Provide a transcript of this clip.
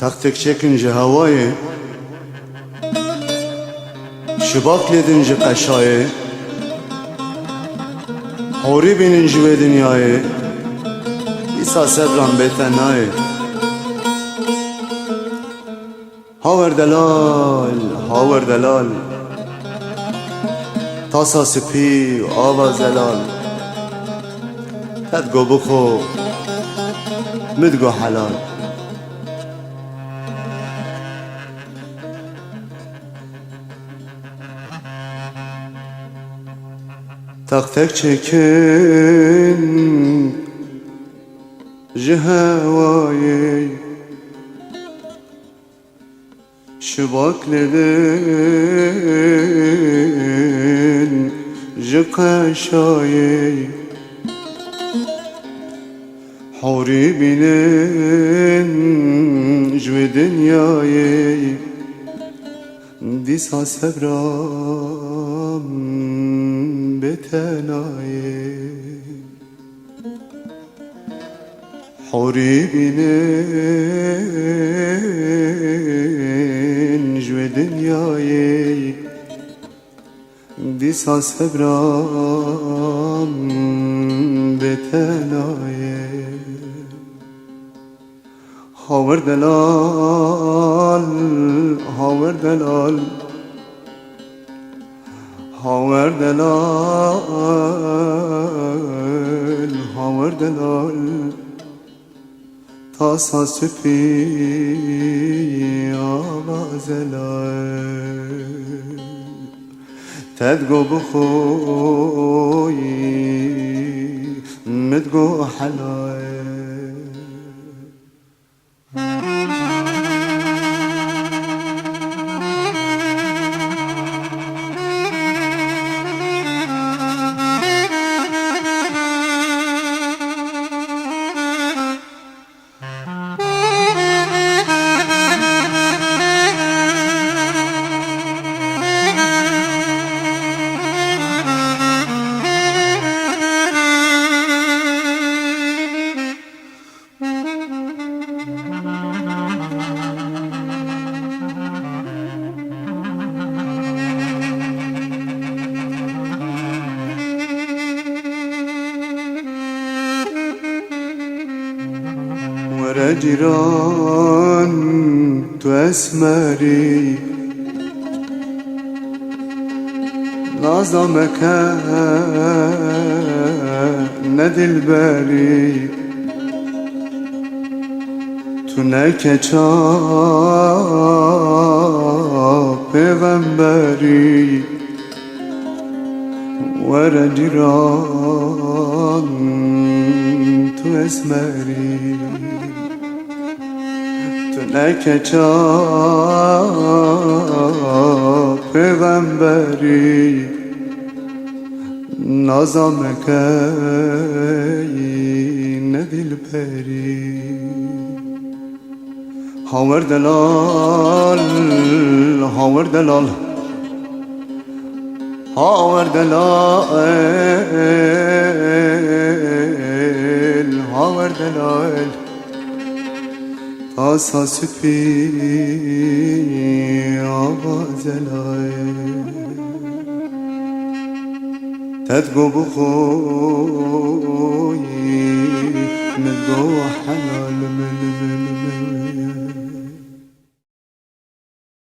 Taktik çekince havayı Şıbak ledince kaşayı Hori bininci ve dünyayı İsa sebran betenayı Haver delal, haver delal. Tasa sipi, ava zelal Tedgo bukho Midgo halal Tak tek çekin Jihevayı Şıbakledin Jikaşayı Hori bilin Jve dünyayı. Disa sevram betenaye Hori bilin Jve dünyayı. Disa sevram betenaye هاور دلال هاور دلال هاور دلال هاور دلال. تاسا سپی آبا زلال تدگو بخوی مدگو حلال. جيران تسمري نظمك ندي الباري تنك پیغمبری ورا جيران تو اسمری تو نکچا پیغمبری نازم کی ندل پری هاور دلال هاور دلال هاور دلال تاسا سپی آوازلای تدگو بخوی